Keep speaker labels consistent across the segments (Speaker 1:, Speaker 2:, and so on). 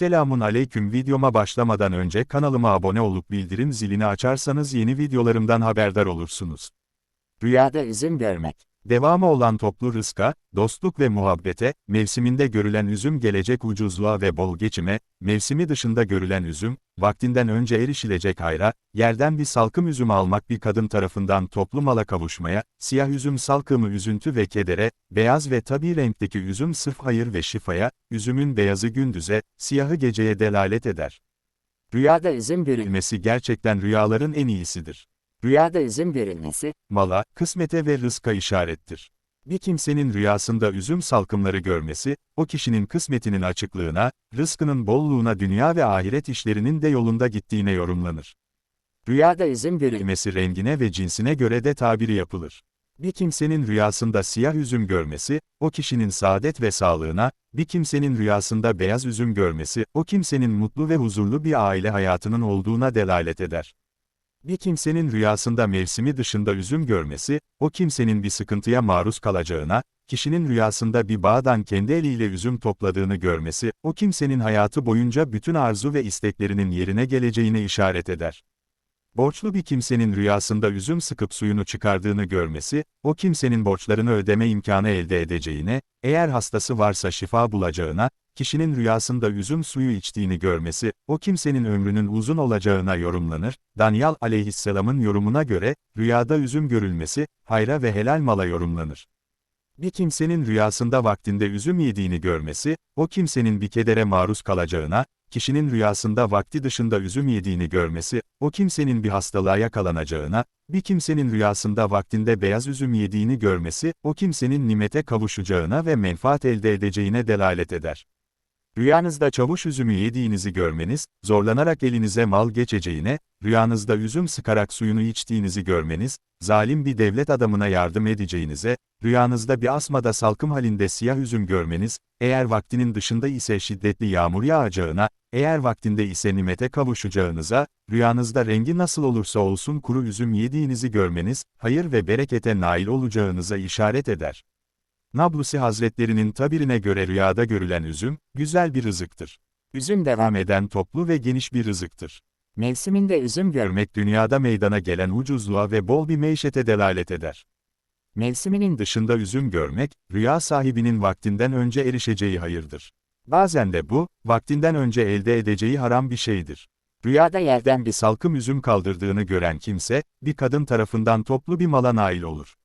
Speaker 1: Selamun aleyküm videoma başlamadan önce kanalıma abone olup bildirim zilini açarsanız yeni videolarımdan haberdar olursunuz.
Speaker 2: Rüyada üzüm görmek.
Speaker 1: Devamı olan toplu rızka, dostluk ve muhabbete, mevsiminde görülen üzüm gelecek ucuzluğa ve bol geçime, mevsimi dışında görülen üzüm, vaktinden önce erişilecek hayra, yerden bir salkım üzüm almak bir kadın tarafından toplu mala kavuşmaya, siyah üzüm salkımı üzüntü ve kedere, beyaz ve tabi renkteki üzüm sırf hayır ve şifaya, üzümün beyazı gündüze, siyahı geceye delalet eder.
Speaker 2: Rüyada üzüm görülmesi.
Speaker 1: Gerçekten rüyaların en iyisidir.
Speaker 2: Rüyada üzüm görülmesi,
Speaker 1: mala, kısmete ve rızka işarettir. Bir kimsenin rüyasında üzüm salkımları görmesi, o kişinin kısmetinin açıklığına, rızkının bolluğuna dünya ve ahiret işlerinin de yolunda gittiğine yorumlanır.
Speaker 2: rüyada üzüm görülmesi.
Speaker 1: Rengine ve cinsine göre de tabiri yapılır. Bir kimsenin rüyasında siyah üzüm görmesi, o kişinin saadet ve sağlığına, bir kimsenin rüyasında beyaz üzüm görmesi, o kimsenin mutlu ve huzurlu bir aile hayatının olduğuna delalet eder. Bir kimsenin rüyasında mevsimi dışında üzüm görmesi, o kimsenin bir sıkıntıya maruz kalacağına, kişinin rüyasında bir bağdan kendi eliyle üzüm topladığını görmesi, o kimsenin hayatı boyunca bütün arzu ve isteklerinin yerine geleceğine işaret eder. Borçlu bir kimsenin rüyasında üzüm sıkıp suyunu çıkardığını görmesi, o kimsenin borçlarını ödeme imkanı elde edeceğine, eğer hastası varsa şifa bulacağına, kişinin rüyasında üzüm suyu içtiğini görmesi, o kimsenin ömrünün uzun olacağına yorumlanır. Daniel aleyhisselamın yorumuna göre, rüyada üzüm görülmesi, hayra ve helal mala yorumlanır. Bir kimsenin rüyasında vaktinde üzüm yediğini görmesi, o kimsenin bir kedere maruz kalacağına, kişinin rüyasında vakti dışında üzüm yediğini görmesi, o kimsenin bir hastalığa yakalanacağına, bir kimsenin rüyasında vaktinde beyaz üzüm yediğini görmesi, o kimsenin nimete kavuşacağına ve menfaat elde edeceğine delalet eder. Rüyanızda çavuş üzümü yediğinizi görmeniz, zorlanarak elinize mal geçeceğine, rüyanızda üzüm sıkarak suyunu içtiğinizi görmeniz, zalim bir devlet adamına yardım edeceğinize, rüyanızda bir asmada salkım halinde siyah üzüm görmeniz, eğer vaktinin dışında ise şiddetli yağmur yağacağına, eğer vaktinde ise nimete kavuşacağınıza, rüyanızda rengi nasıl olursa olsun kuru üzüm yediğinizi görmeniz, hayır ve berekete nail olacağınıza işaret eder. Nablusi Hazretlerinin tabirine göre rüyada görülen üzüm, güzel bir rızıktır.
Speaker 2: Üzüm devam
Speaker 1: eden toplu ve geniş bir rızıktır.
Speaker 2: Mevsiminde üzüm görmek.
Speaker 1: Dünyada meydana gelen ucuzluğa ve bol bir meşete delalet eder.
Speaker 2: Mevsiminin dışı.
Speaker 1: Dışında üzüm görmek, rüya sahibinin vaktinden önce erişeceği hayırdır. Bazen de bu, vaktinden önce elde edeceği haram bir şeydir.
Speaker 2: Rüyada yerden
Speaker 1: bir salkım üzüm kaldırdığını gören kimse, bir kadın tarafından toplu bir mala nail olur.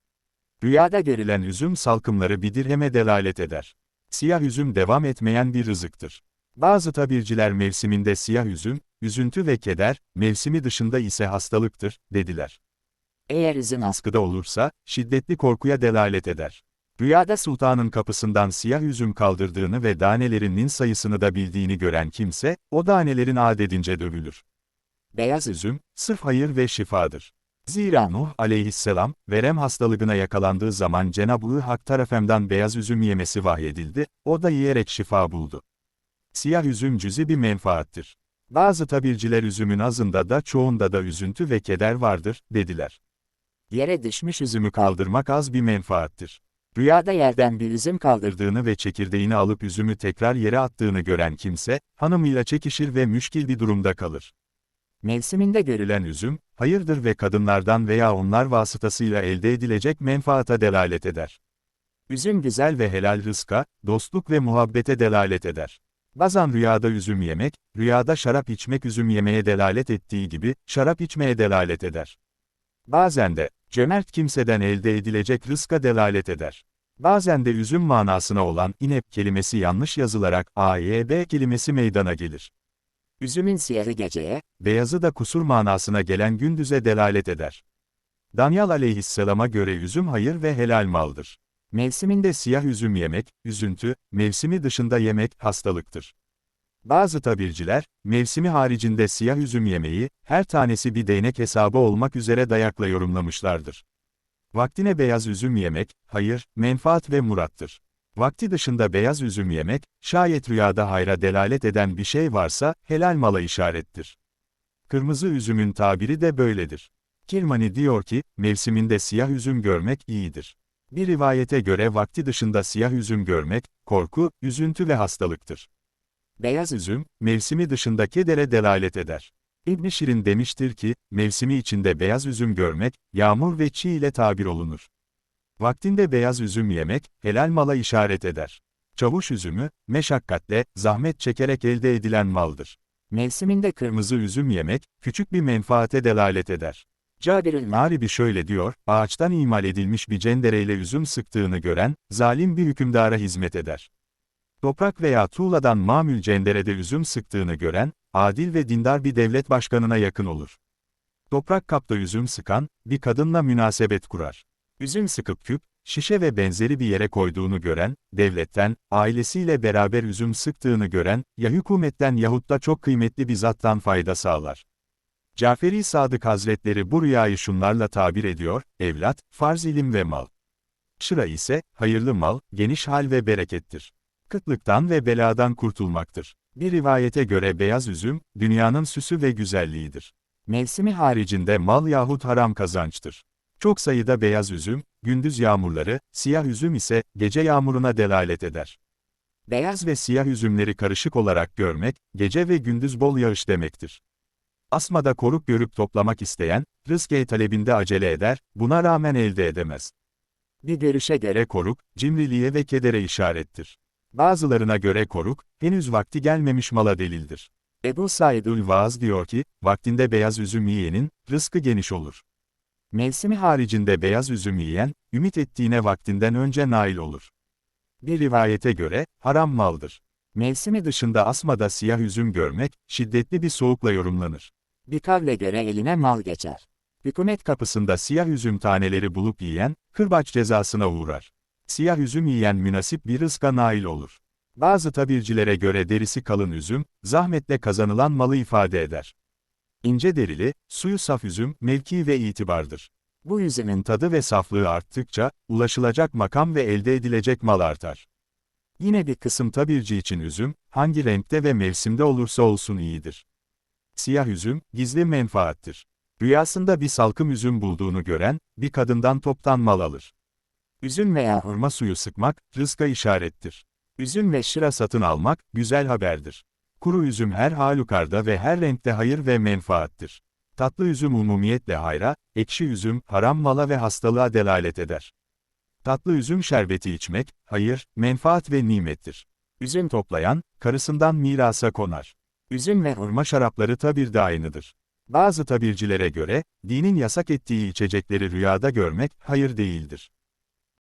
Speaker 2: Rüyada görülen
Speaker 1: Verilen üzüm salkımları bir dirheme delalet eder. Siyah üzüm devam etmeyen bir rızıktır. Bazı tabirciler mevsiminde siyah üzüm, üzüntü ve keder, mevsimi dışında ise hastalıktır, dediler.
Speaker 2: eğer üzüm.
Speaker 1: Askıda olursa, şiddetli korkuya delalet eder.
Speaker 2: Rüyada
Speaker 1: Sultanın kapısından siyah üzüm kaldırdığını ve danelerinin sayısını da bildiğini gören kimse, o danelerin adedince dövülür.
Speaker 2: beyaz. Üzüm,
Speaker 1: sırf hayır ve şifadır. Zira Nuh aleyhisselam, verem hastalığına yakalandığı zaman Cenab-ı Hak tarafından beyaz üzüm yemesi vahyedildi, o da yiyerek şifa buldu. Siyah üzüm cüzi bir menfaattir. Bazı tabirciler üzümün azında da çoğunda da üzüntü ve keder vardır, dediler.
Speaker 2: Yere düşmüş üzüm.
Speaker 1: Üzümü kaldırmak az bir menfaattir.
Speaker 2: Rüyada yerden bir üzüm kaldır.
Speaker 1: Kaldırdığını ve çekirdeğini alıp üzümü tekrar yere attığını gören kimse, hanımıyla çekişir ve müşkil bir durumda kalır.
Speaker 2: Mevsiminde görülen.
Speaker 1: Verilen üzüm, hayırdır ve kadınlardan veya onlar vasıtasıyla elde edilecek menfaata delalet eder.
Speaker 2: Üzüm. Güzel
Speaker 1: ve helal rızka, dostluk ve muhabbete delalet eder. Bazen rüyada üzüm yemek, rüyada şarap içmek üzüm yemeye delalet ettiği gibi, şarap içmeye delalet eder. Bazen de, cömert kimseden elde edilecek rızka delalet eder. Bazen de üzüm manasına olan inep kelimesi yanlış yazılarak AYB kelimesi meydana gelir.
Speaker 2: Üzümün siyahı geceye.
Speaker 1: Beyazı da kusur manasına gelen gündüze delalet eder. Danyal aleyhisselama göre üzüm hayır ve helal maldır.
Speaker 2: Mevsiminde
Speaker 1: De siyah üzüm yemek, üzüntü, mevsimi dışında yemek, hastalıktır. Bazı tabirciler, mevsimi haricinde siyah üzüm yemeği, her tanesi bir değnek hesabı olmak üzere dayakla yorumlamışlardır. Vaktine beyaz üzüm yemek, hayır, menfaat ve murattır. Vakti dışında beyaz üzüm yemek, şayet rüyada hayra delalet eden bir şey varsa, helal mala işarettir. Kırmızı üzümün tabiri de böyledir. Kirmani diyor ki, mevsiminde siyah üzüm görmek iyidir. Bir rivayete göre vakti dışında siyah üzüm görmek, korku, üzüntü ve hastalıktır.
Speaker 2: Beyaz
Speaker 1: Üzüm, mevsimi dışında kedere delalet eder. İbn Şirin demiştir ki, mevsimi içinde beyaz üzüm görmek, yağmur ve çiğ ile tabir olunur. Vaktinde beyaz üzüm yemek, helal mala işaret eder. Çavuş üzümü, meşakkatle, zahmet çekerek elde edilen maldır.
Speaker 2: mevsiminde kırmızı
Speaker 1: üzüm yemek, küçük bir menfaate delalet eder.
Speaker 2: Cabir'in
Speaker 1: Naribi şöyle diyor, ağaçtan imal edilmiş bir cendereyle üzüm sıktığını gören, zalim bir hükümdara hizmet eder. Toprak veya tuğladan mamül cenderede üzüm sıktığını gören, adil ve dindar bir devlet başkanına yakın olur. Toprak kapta üzüm sıkan, bir kadınla münasebet kurar. Üzüm sıkıp küp, şişe ve benzeri bir yere koyduğunu gören, devletten, ailesiyle beraber üzüm sıktığını gören, ya hükümetten yahut da çok kıymetli bir zattan fayda sağlar. Caferi Sadık Hazretleri bu rüyayı şunlarla tabir ediyor, evlat, farz ilim ve mal. Şıra ise, hayırlı mal, geniş hal ve berekettir. Kıtlıktan ve beladan kurtulmaktır. Bir rivayete göre beyaz üzüm, dünyanın süsü ve güzelliğidir.
Speaker 2: mevsimi
Speaker 1: Haricinde mal yahut haram kazançtır. Çok sayıda beyaz üzüm, gündüz yağmurları, siyah üzüm ise, gece yağmuruna delalet eder.
Speaker 2: beyaz
Speaker 1: ve siyah üzümleri karışık olarak görmek, gece ve gündüz bol yağış demektir. Asmada koruk görüp toplamak isteyen, rızk talebinde acele eder, buna rağmen elde edemez.
Speaker 2: bir görüşe göre
Speaker 1: koruk, cimriliğe ve kedere işarettir. Bazılarına göre koruk, henüz vakti gelmemiş mala delildir.
Speaker 2: Ebu Said
Speaker 1: Ül Vaaz diyor ki, vaktinde beyaz üzüm yiyenin, rızkı geniş olur.
Speaker 2: Mevsimi
Speaker 1: Haricinde beyaz üzüm yiyen, ümit ettiğine vaktinden önce nail olur. Bir rivayete göre, haram maldır.
Speaker 2: mevsimi dışı
Speaker 1: Dışında asmada siyah üzüm görmek, şiddetli bir soğukla yorumlanır.
Speaker 2: bir kavle göre eline mal geçer.
Speaker 1: Hükümet kapısında siyah üzüm taneleri bulup yiyen, kırbaç cezasına uğrar. Siyah üzüm yiyen münasip bir rızka nail olur. Bazı tabircilere göre derisi kalın üzüm, zahmetle kazanılan malı ifade eder. İnce derili, suyu saf üzüm, mevki ve itibardır.
Speaker 2: Bu üzümün
Speaker 1: Tadı ve saflığı arttıkça, ulaşılacak makam ve elde edilecek mal artar. Yine bir kısım tabirci için üzüm, hangi renkte ve mevsimde olursa olsun iyidir. Siyah üzüm, gizli menfaattir. Rüyasında bir salkım üzüm bulduğunu gören, bir kadından toptan mal alır.
Speaker 2: üzüm veya hurma,
Speaker 1: suyu sıkmak, rızka işarettir. Üzüm ve şıra satın almak, güzel haberdir. Kuru üzüm her halükarda ve her renkte hayır ve menfaattir. Tatlı üzüm umumiyetle hayra, ekşi üzüm, haram mala ve hastalığa delalet eder. Tatlı üzüm şerbeti içmek, hayır, menfaat ve nimettir.
Speaker 2: üzüm
Speaker 1: Toplayan, karısından mirasa konar.
Speaker 2: üzüm ve
Speaker 1: hurma şarapları tabirde aynıdır. Bazı tabircilere göre, dinin yasak ettiği içecekleri rüyada görmek, hayır değildir.